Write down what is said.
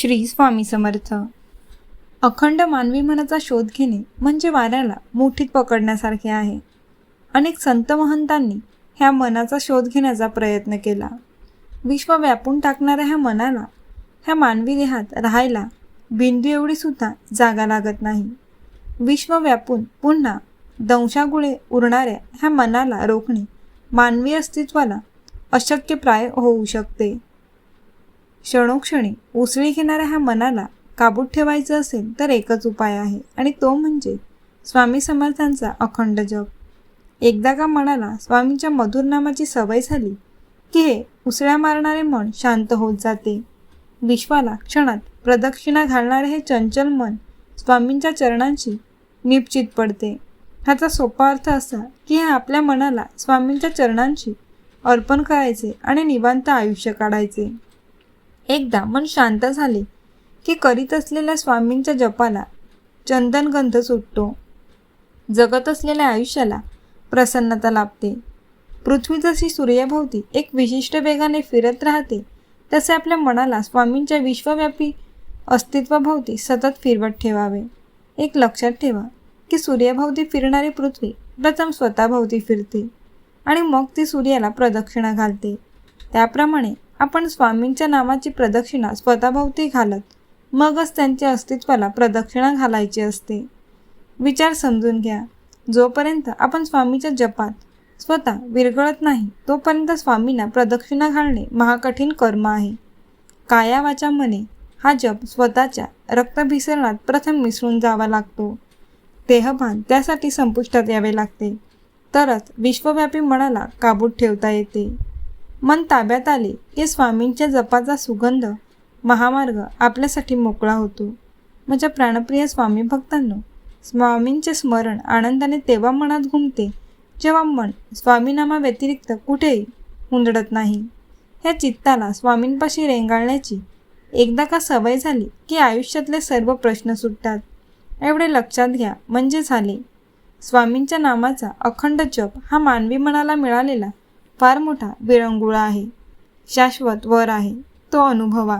श्री स्वामी समर्थ. अखंड मानवी मनाचा शोध घेणे म्हणजे वाऱ्याला मुठीत पकडण्यासारखे आहे. अनेक संत महंतांनी ह्या मनाचा शोध घेण्याचा प्रयत्न केला. विश्व व्यापून टाकणाऱ्या ह्या मनाला ह्या मानवी देहात राहायला बिंदू एवढी सुद्धा जागा लागत नाही. विश्व व्यापून पुन्हा दंशागुळे उरणाऱ्या ह्या मनाला रोखणे मानवी अस्तित्वाला अशक्यप्राय होऊ शकते. क्षणोक्षणी उसळी घेणाऱ्या ह्या मनाला काबूत ठेवायचं असेल तर एकच उपाय आहे. आणि तो म्हणजे स्वामी समर्थांचा अखंड जप. एकदा का मनाला स्वामींच्या मधुर नामाची सवय झाली की हे उसळ्या मारणारे मन शांत होत जाते. विश्वाला क्षणात प्रदक्षिणा घालणारे हे चंचल मन स्वामींच्या चरणांशी निश्चित पडते. ह्याचा सोपा अर्थ असा की हे आपल्या मनाला स्वामींच्या चरणांशी अर्पण करायचे आणि निवांत आयुष्य काढायचे. एकदा मन शांत झाले की करीत असलेल्या स्वामींच्या जपाला चंदनगंध सुटतो. जगत असलेल्या आयुष्याला प्रसन्नता लाभते. पृथ्वी जशी सूर्याभोवती एक विशिष्ट वेगाने फिरत राहते तसे आपल्या मनाला स्वामींच्या विश्वव्यापी अस्तित्वाभोवती सतत फिरवत ठेवावे. एक लक्षात ठेवा की सूर्याभोवती फिरणारी पृथ्वी प्रथम स्वतःभोवती फिरते आणि मग ती सूर्याला प्रदक्षिणा घालते. त्याप्रमाणे आपण स्वामींच्या नावाची प्रदक्षिणा स्वतःभोवती घालत मगच त्यांच्या अस्तित्वाला प्रदक्षिणा घालायची असते. विचार समजून घ्या. जोपर्यंत आपण स्वामीच्या जपात स्वतः विरघळत नाही तोपर्यंत स्वामींना प्रदक्षिणा घालणे महाकठीण कर्म आहे. काया वाचा मने हा जप स्वतःच्या रक्तभिसरणात प्रथम मिसळून जावा लागतो. देहभान त्यासाठी संपुष्टात यावे लागते. तरच विश्वव्यापी मनाला काबूत ठेवता येते. मन ताब्यात आले की स्वामींच्या जपाचा सुगंध महामार्ग आपल्यासाठी मोकळा होतो. माझ्या प्राणप्रिय स्वामी भक्तांनो स्वामींचे स्मरण आनंदाने तेव्हा मनात घुमते जेव्हा मन स्वामीनामा व्यतिरिक्त कुठेही हुंदडत नाही. ह्या चित्ताला स्वामींपाशी रेंगाळण्याची एकदा का सवय झाली की आयुष्यातले सर्व प्रश्न सुटतात. एवढे लक्षात घ्या म्हणजे झाले. स्वामींच्या नामाचा अखंड जप हा मानवी मनाला मिळालेला फार मोठा विरंगुळा आहे. शाश्वत वर आहे. तो अनुभवा.